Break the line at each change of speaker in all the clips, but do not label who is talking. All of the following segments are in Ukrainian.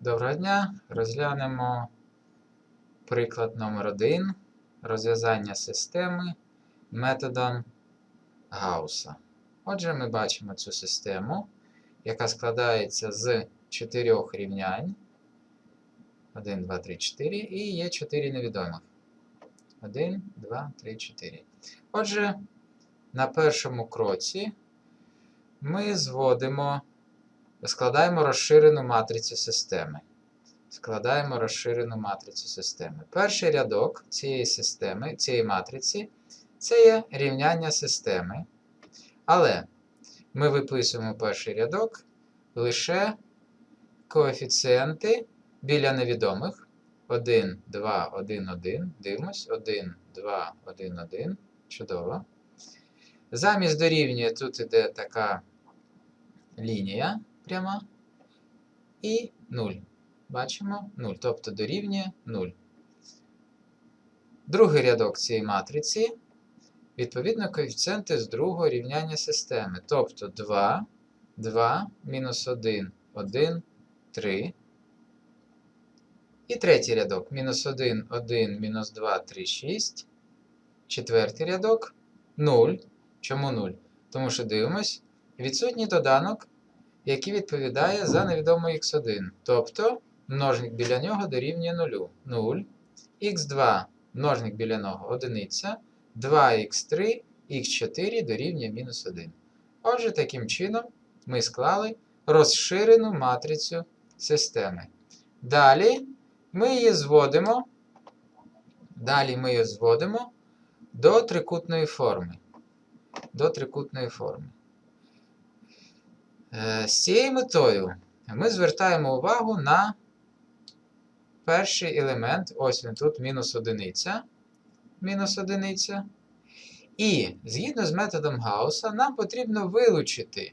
Доброго дня. Розглянемо приклад номер 1 розв'язання системи методом Гаусса. Отже, ми бачимо цю систему, яка складається з чотирьох рівнянь. 1, 2, 3, 4. І є 4 невідомих. 1, 2, 3, 4. Отже, на першому кроці ми зводимо Складаємо розширену матрицю системи. Складаємо розширену матрицю системи. Перший рядок цієї системи, цієї матриці це є рівняння системи. Але ми виписуємо перший рядок лише коефіцієнти біля невідомих. 1, 2, 1, 1. Дивимось. 1, 2, 1, 1. Чудово. Замість дорівнює тут іде така лінія пряма і 0. Бачимо 0, тобто дорівнює 0. Другий рядок цієї матриці, відповідно, коефіцієнти з другого рівняння системи. Тобто 2, 2, мінус 1, 1, 3. І третій рядок мінус 1, 1, мінус 2, 3, 6. Четвертий рядок 0. Чому 0? Тому що дивимось, відсутній доданок який відповідає за невідому х1. Тобто множник біля нього дорівнює 0. 0. х2 множник біля нього 1. 2х3, х4 дорівнює мінус 1. Отже, таким чином ми склали розширену матрицю системи. Далі ми її зводимо. Далі ми її зводимо до трикутної форми. До трикутної форми. Е, З цією метою ми звертаємо увагу на перший елемент, ось він тут мінус одиниця. Мінус одиниця. І згідно з методом Гаусса, нам потрібно вилучити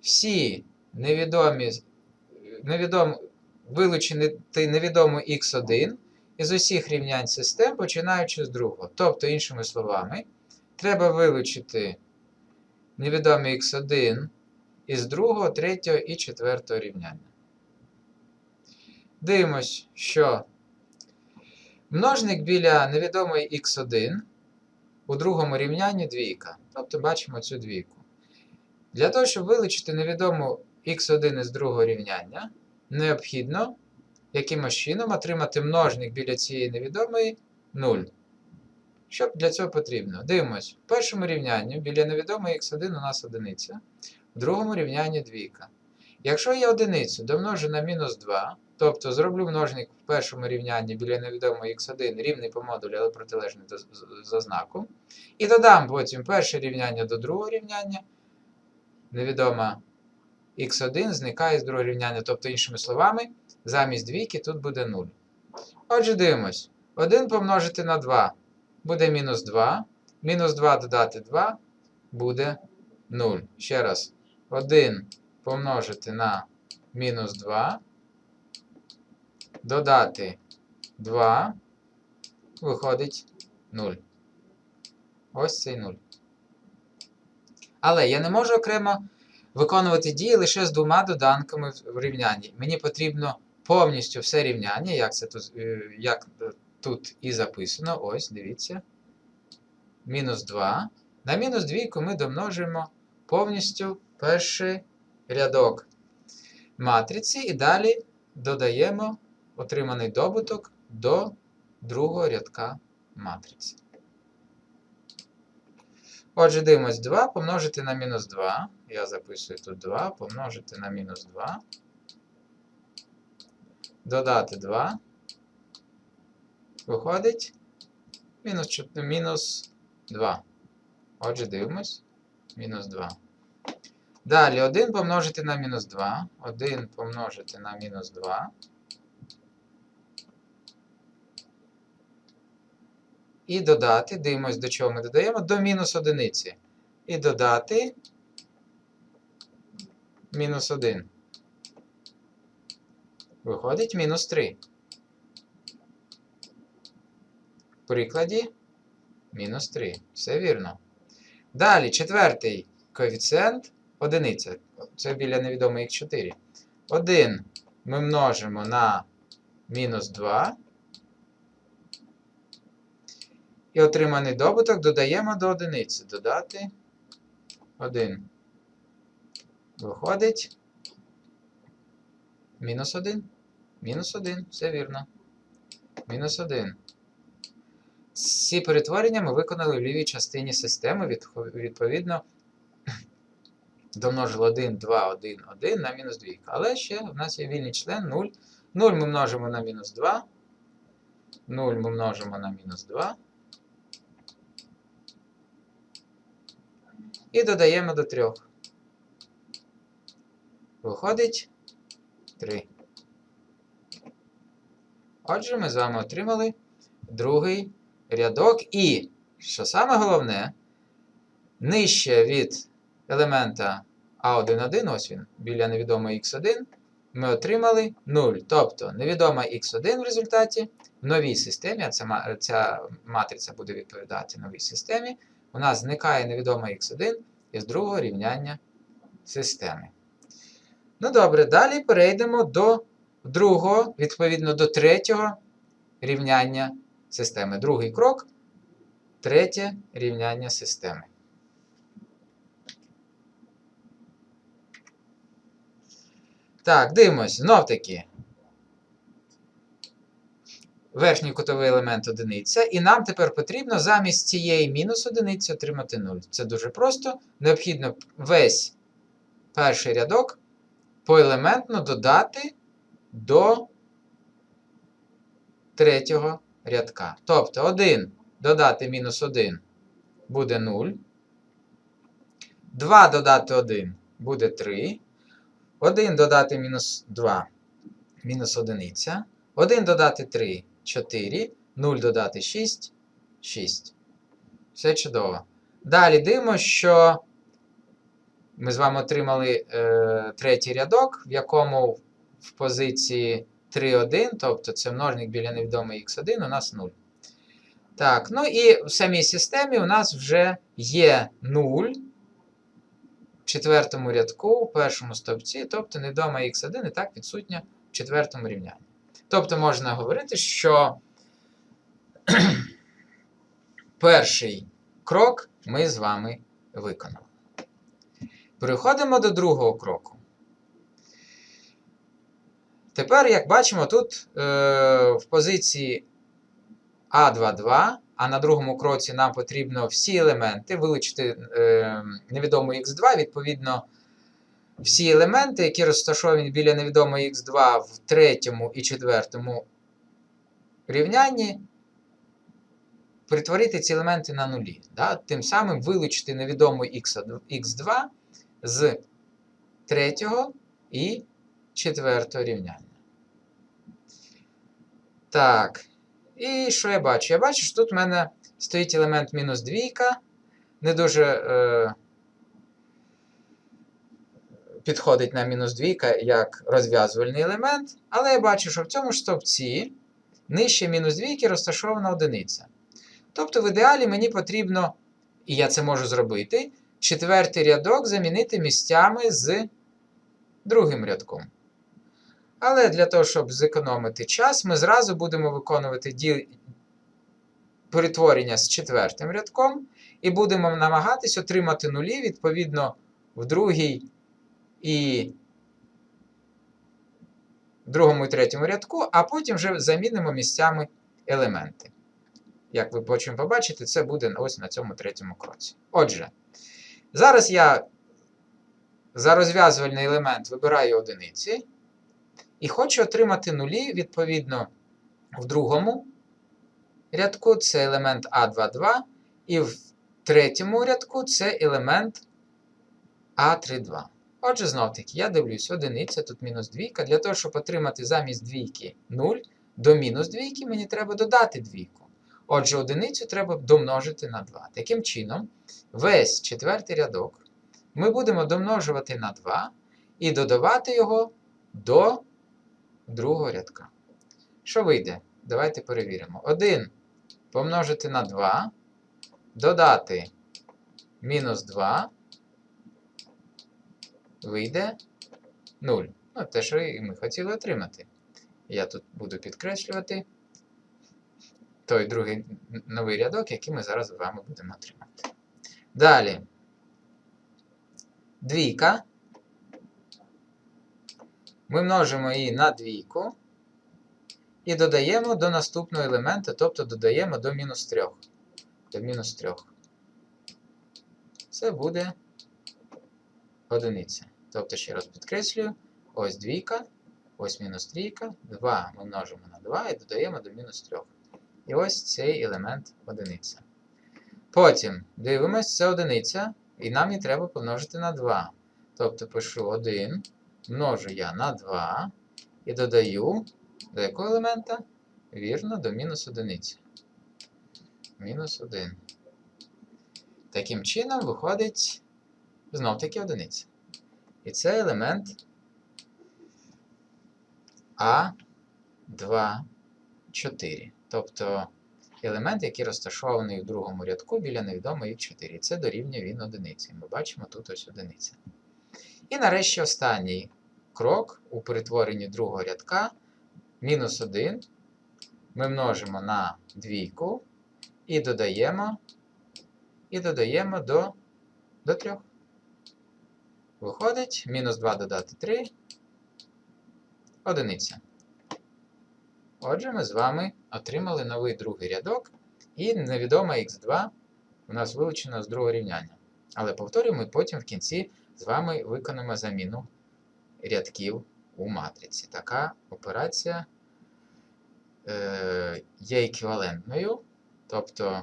всі невідомі, невідом, вилучити невідому x1 із усіх рівнянь систем, починаючи з другого. Тобто, іншими словами, треба вилучити невідомий x1 із другого, третього і четвертого рівняння. Дивимось, що множник біля невідомої х1 у другому рівнянні двійка. Тобто бачимо цю двійку. Для того, щоб вилучити невідому х1 із другого рівняння, необхідно якимось чином отримати множник біля цієї невідомої 0. Що для цього потрібно? Дивимось, в першому рівнянні біля невідомої х1 у нас одиниця в другому рівнянні двійка. Якщо я одиницю домножу на мінус 2, тобто зроблю множник в першому рівнянні біля невідомої х1 рівний по модулю, але протилежний за знаком, і додам потім перше рівняння до другого рівняння, невідома х1 зникає з другого рівняння, тобто, іншими словами, замість двійки тут буде 0. Отже, дивимось. 1 помножити на 2 буде мінус 2. Мінус 2 додати 2 буде 0. Ще раз. 1 помножити на мінус 2, додати 2, виходить 0. Ось цей 0. Але я не можу окремо виконувати дії лише з двома доданками в рівнянні. Мені потрібно повністю все рівняння, як це тут, е, як тут і записано. Ось, дивіться. Мінус 2. На мінус 2 ми домножуємо повністю перший рядок матриці і далі додаємо отриманий добуток до другого рядка матриці. Отже, дивимось 2 помножити на мінус 2. Я записую тут 2, помножити на мінус 2. Додати 2. Виходить мінус, мінус 2. Отже, дивимось. Мінус 2. Далі 1 помножити на мінус 2. 1 помножити на мінус 2. І додати, дивимось, до чого ми додаємо, до мінус одиниці. І додати мінус 1. Виходить мінус 3. В прикладі мінус 3. Все вірно. Далі, четвертий коефіцієнт одиниця. Це біля невідомої х4. 1 ми множимо на мінус 2. І отриманий добуток додаємо до одиниці. Додати 1. Виходить. Мінус 1. Мінус 1. Все вірно. Мінус 1. Ці перетворення ми виконали в лівій частині системи. Відповідно, домножили 1, 2, 1, 1 на мінус 2. Але ще в нас є вільний член 0. 0 ми множимо на мінус 2. 0 ми множимо на мінус 2. І додаємо до 3. Виходить 3. Отже, ми з вами отримали другий рядок. І, що саме головне, нижче від елемента А1,1, ось він, біля невідомої х1, ми отримали 0. Тобто невідома х1 в результаті в новій системі, а ця, ця матриця буде відповідати новій системі, у нас зникає невідома х1 із другого рівняння системи. Ну добре, далі перейдемо до другого, відповідно до третього рівняння системи. Другий крок третє рівняння системи. Так, дивимось. Знов таки. Верхній кутовий елемент одиниця. І нам тепер потрібно замість цієї мінус одиниці отримати 0. Це дуже просто. Необхідно весь перший рядок поелементно додати до третього рядка. Тобто 1 додати мінус 1 буде 0. 2 додати 1 буде 3. 1 додати мінус 2 мінус 1. 1 додати 3 4. 0 додати 6 6. Все чудово. Далі дивимося, що ми з вами отримали е, третій рядок, в якому в позиції 3, 1, тобто це множник біля невідомої x1, у нас 0. Так, ну і в самій системі у нас вже є 0 в четвертому рядку, в першому стовпці, тобто невідома x1 і так відсутня в четвертому рівнянні. Тобто можна говорити, що перший крок ми з вами виконали. Переходимо до другого кроку. Тепер, як бачимо, тут е, в позиції А22, а на другому кроці нам потрібно всі елементи вилучити е, невідому х2, відповідно, всі елементи, які розташовані біля невідомої х2 в третьому і четвертому рівнянні, перетворити ці елементи на нулі. Да? Тим самим вилучити невідому х2 з третього і четвертого рівняння. Так. І що я бачу? Я бачу, що тут в мене стоїть елемент мінус двійка. Не дуже е, підходить на мінус двійка як розв'язувальний елемент. Але я бачу, що в цьому ж стовпці нижче мінус двійки розташована одиниця. Тобто, в ідеалі мені потрібно, і я це можу зробити, четвертий рядок замінити місцями з другим рядком. Але для того, щоб зекономити час, ми зразу будемо виконувати ді... перетворення з четвертим рядком і будемо намагатись отримати нулі, відповідно, в другій і другому і третьому рядку, а потім вже замінимо місцями елементи. Як ви потім побачите, це буде ось на цьому третьому кроці. Отже, зараз я за розв'язувальний елемент вибираю одиниці. І хочу отримати нулі, відповідно, в другому рядку це елемент А22, і в третьому рядку це елемент А32. Отже, знов таки, я дивлюсь, одиниця, тут мінус двійка. Для того, щоб отримати замість двійки 0, до мінус двійки мені треба додати двійку. Отже, одиницю треба домножити на 2. Таким чином, весь четвертий рядок ми будемо домножувати на 2 і додавати його до другого рядка. Що вийде? Давайте перевіримо. 1 помножити на 2, додати мінус 2, вийде 0. Ну, те, що і ми хотіли отримати. Я тут буду підкреслювати той другий новий рядок, який ми зараз з вами будемо отримати. Далі. Двійка. Ми множимо її на двійку і додаємо до наступного елемента, тобто додаємо до мінус 3. До мінус 3. Це буде одиниця. Тобто, ще раз підкреслюю, ось двійка, ось мінус трійка, 2 ми множимо на 2 і додаємо до мінус 3. І ось цей елемент одиниця. Потім дивимось, це одиниця, і нам її треба помножити на 2. Тобто пишу 1, множу я на 2 і додаю до якого елемента? Вірно, до мінус одиниці. Мінус 1. Таким чином виходить знов таки одиниця. І це елемент А2, 4. Тобто елемент, який розташований у другому рядку біля невідомої 4. Це дорівнює він одиниці. Ми бачимо тут ось одиниця. І нарешті останній крок у перетворенні другого рядка. Мінус 1 ми множимо на двійку і додаємо, і додаємо до, до 3. Виходить, мінус 2 додати 3, одиниця. Отже, ми з вами отримали новий другий рядок, і невідома х2 у нас вилучена з другого рівняння. Але повторюю, ми потім в кінці з вами виконаємо заміну рядків у матриці. Така операція е, є еквівалентною, тобто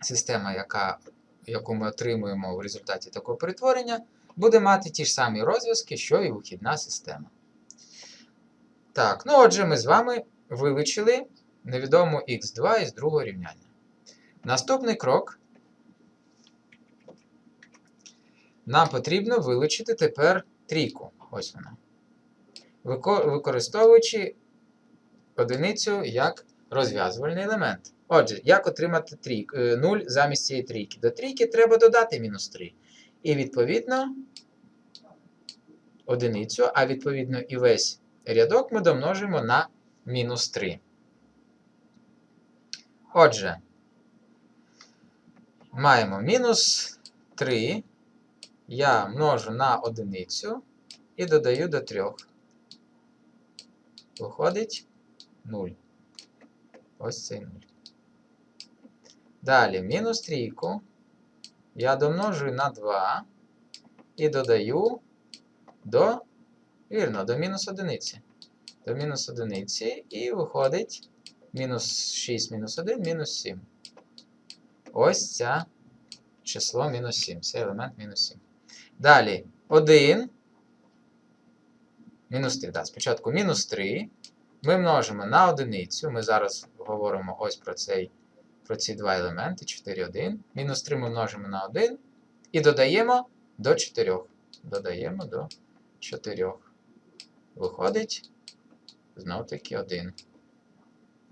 система, яка, яку ми отримуємо в результаті такого перетворення, буде мати ті ж самі розв'язки, що і вихідна система. Так, ну отже, ми з вами вилучили невідому х2 із другого рівняння. Наступний крок. Нам потрібно вилучити тепер трійку. Ось вона. Використовуючи одиницю як розв'язувальний елемент. Отже, як отримати трійк, 0 замість цієї трійки? До трійки треба додати мінус 3. І відповідно одиницю, а відповідно і весь рядок ми домножимо на мінус 3. Отже, маємо мінус 3. Я множу на одиницю і додаю до 3. Виходить 0. Ось цей 0. Далі мінус трійку я домножую на 2 і додаю до, вірно, до мінус одиниці. До мінус одиниці і виходить мінус 6 мінус 1, мінус 7. Ось це число мінус 7. Це елемент мінус 7. Далі 1. Мінус 3. Да, спочатку мінус 3. Ми множимо на одиницю. Ми зараз говоримо ось про цей, про ці два елементи 4, 1. Мінус 3 ми множимо на 1 і додаємо до 4. Додаємо до 4. Виходить знов таки 1.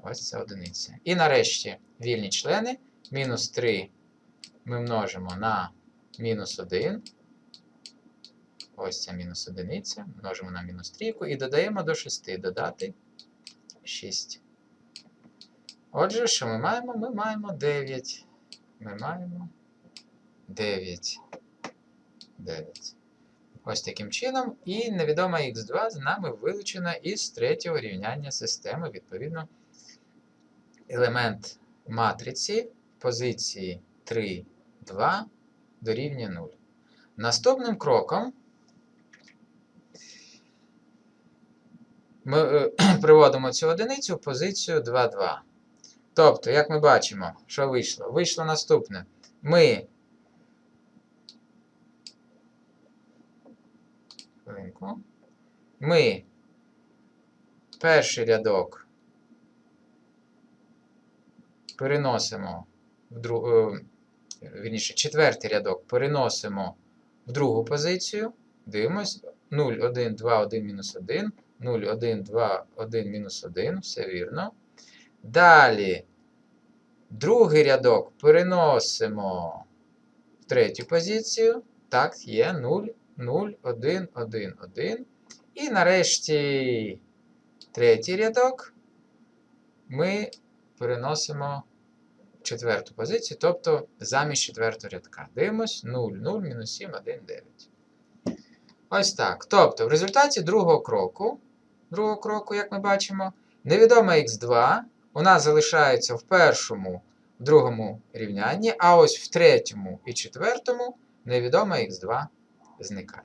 Ось це одиниця. І нарешті вільні члени. Мінус 3 ми множимо на мінус 1. Ось ця мінус одиниця. Множимо на мінус трійку і додаємо до 6. Додати 6. Отже, що ми маємо? Ми маємо 9. Ми маємо 9. 9. Ось таким чином. І невідома х2 з нами вилучена із третього рівняння системи. Відповідно, елемент матриці позиції 3, 2 дорівнює 0. Наступним кроком ми е, приводимо цю одиницю в позицію 2, 2. Тобто, як ми бачимо, що вийшло? Вийшло наступне. Ми. Ми перший рядок переносимо в друг... е, вірніше, четвертий рядок переносимо в другу позицію. Дивимось. 0, 1, 2, 1, мінус 1. 0, 1, 2, 1, мінус 1. Все вірно. Далі другий рядок переносимо в третю позицію. Так, є 0, 0, 1, 1, 1. І нарешті третій рядок ми переносимо в четверту позицію, тобто замість четвертого рядка. Дивимось 0, 0, мінус 7, 1, 9. Ось так. Тобто, в результаті другого кроку, другого кроку, як ми бачимо, невідома х2 у нас залишається в першому, в другому рівнянні, а ось в третьому і четвертому невідома х2 зникає.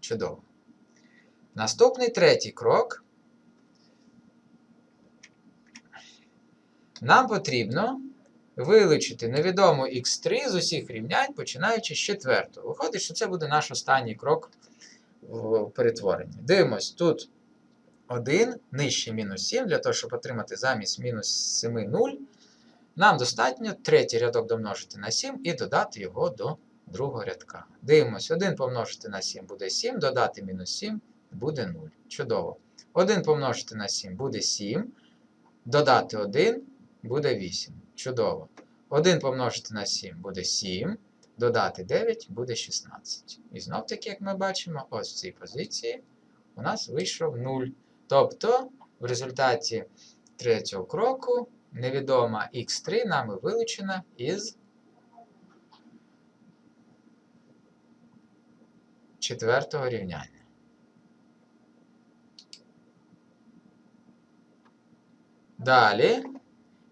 Чудово. Наступний третій крок. Нам потрібно вилучити невідому х3 з усіх рівнянь, починаючи з четвертого. Виходить, що це буде наш останній крок в перетворенні. Дивимось, тут 1 нижче мінус 7, для того, щоб отримати замість мінус 7 0. Нам достатньо третій рядок домножити на 7 і додати його до другого рядка. Дивимось, 1 помножити на 7 буде 7, додати мінус 7 буде 0. Чудово. 1 помножити на 7 буде 7, додати 1 буде 8. Чудово. 1 помножити на 7 буде 7, додати 9 буде 16. І знов таки, як ми бачимо, ось в цій позиції у нас вийшов 0. Тобто, в результаті третього кроку невідома х3 нами вилучена із четвертого рівняння. Далі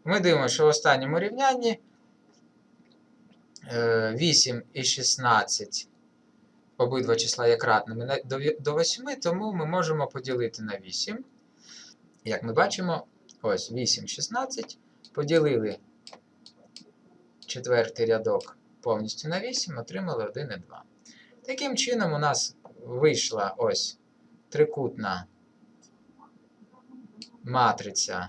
ми дивимося, що в останньому рівнянні 8 і 16 обидва числа є кратними до ві- до 8, тому ми можемо поділити на 8. Як ми бачимо, ось 8, 16 поділили четвертий рядок повністю на 8, отримали 1 і 2. Таким чином, у нас вийшла ось трикутна матриця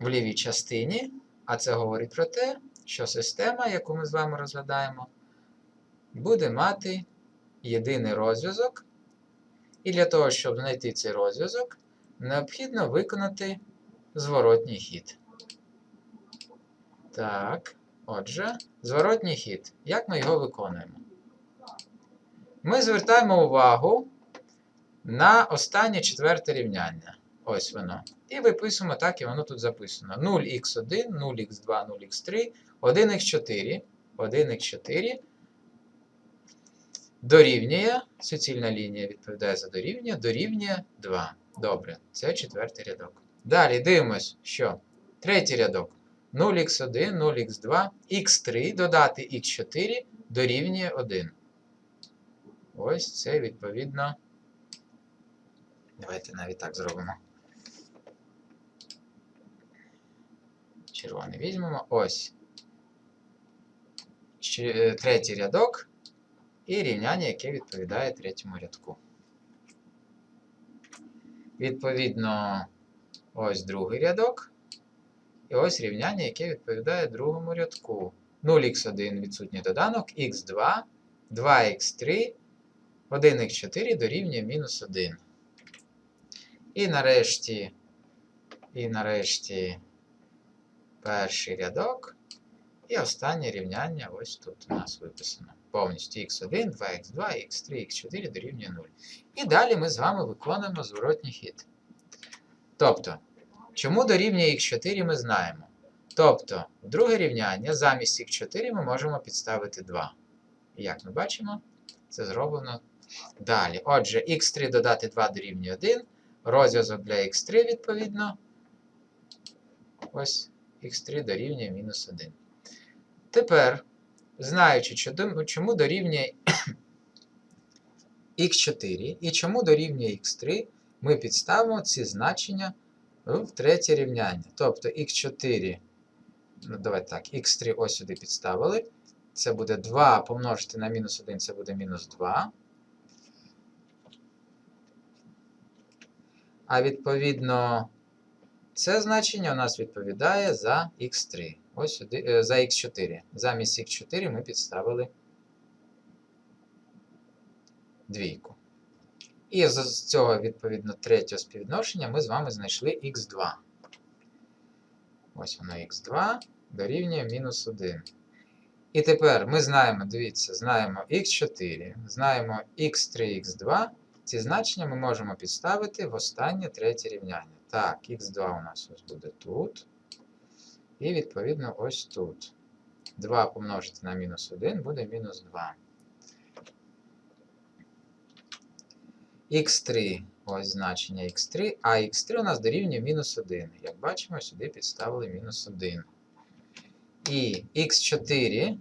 в лівій частині, а це говорить про те, що система, яку ми з вами розглядаємо, буде мати єдиний розв'язок. І для того, щоб знайти цей розв'язок, необхідно виконати зворотній хід. Так, отже, зворотній хід. Як ми його виконуємо? Ми звертаємо увагу на останнє четверте рівняння. Ось воно. І виписуємо так, і воно тут записано. 0х1, 0х2, 0х3, 1х4, 1х4 дорівнює, суцільна лінія відповідає за дорівнює, дорівнює 2. Добре, це четвертий рядок. Далі дивимось, що третій рядок. 0х1, 0х2, х3 додати х4 дорівнює 1. Ось це відповідно. Давайте навіть так зробимо. Червоний візьмемо. Ось. Е, третій рядок і рівняння, яке відповідає третьому рядку. Відповідно, ось другий рядок. І ось рівняння, яке відповідає другому рядку. 0х1 відсутній доданок, х2, 2х3, 1х4 дорівнює мінус 1. І нарешті, і нарешті перший рядок. І останнє рівняння ось тут у нас виписано. Повністю x1, 2х2, x3, x4 дорівнює 0. І далі ми з вами виконуємо зворотній хід. Тобто, чому дорівнює x4 ми знаємо. Тобто, друге рівняння замість x4 ми можемо підставити 2. І як ми бачимо, це зроблено далі. Отже, x3 додати 2 дорівнює 1. Розв'язок для x3 відповідно. Ось x3 дорівнює мінус 1. Тепер, знаючи, чому дорівнює x4 і чому дорівнює x3, ми підставимо ці значення в третє рівняння. Тобто x4, ну давайте так, x3 ось сюди підставили. Це буде 2 помножити на мінус 1, це буде мінус 2. А відповідно, це значення у нас відповідає за x3. Ось сюди, е, за x4. Замість x4 ми підставили двійку. І з цього, відповідно, третього співвідношення ми з вами знайшли x2. Ось воно x2 дорівнює мінус 1. І тепер ми знаємо, дивіться, знаємо x4, знаємо x3, x2. ці значення ми можемо підставити в останнє третє рівняння. Так, х2 у нас ось буде тут. І відповідно ось тут. 2 помножити на мінус 1 буде мінус 2. х3, ось значення х3, а х3 у нас дорівнює мінус 1. Як бачимо, сюди підставили мінус 1. І х4,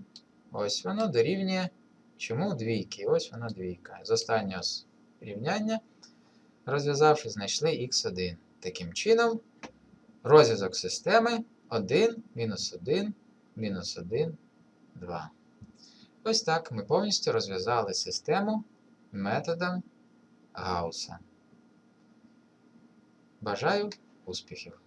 ось воно дорівнює чому двійки? Ось воно двійка. З останнього рівняння, розв'язавши, знайшли х1. Таким чином, розв'язок системи 1, мінус 1, мінус 1, 2. Ось так ми повністю розв'язали систему методом Гаусса. Бажаю успіхів!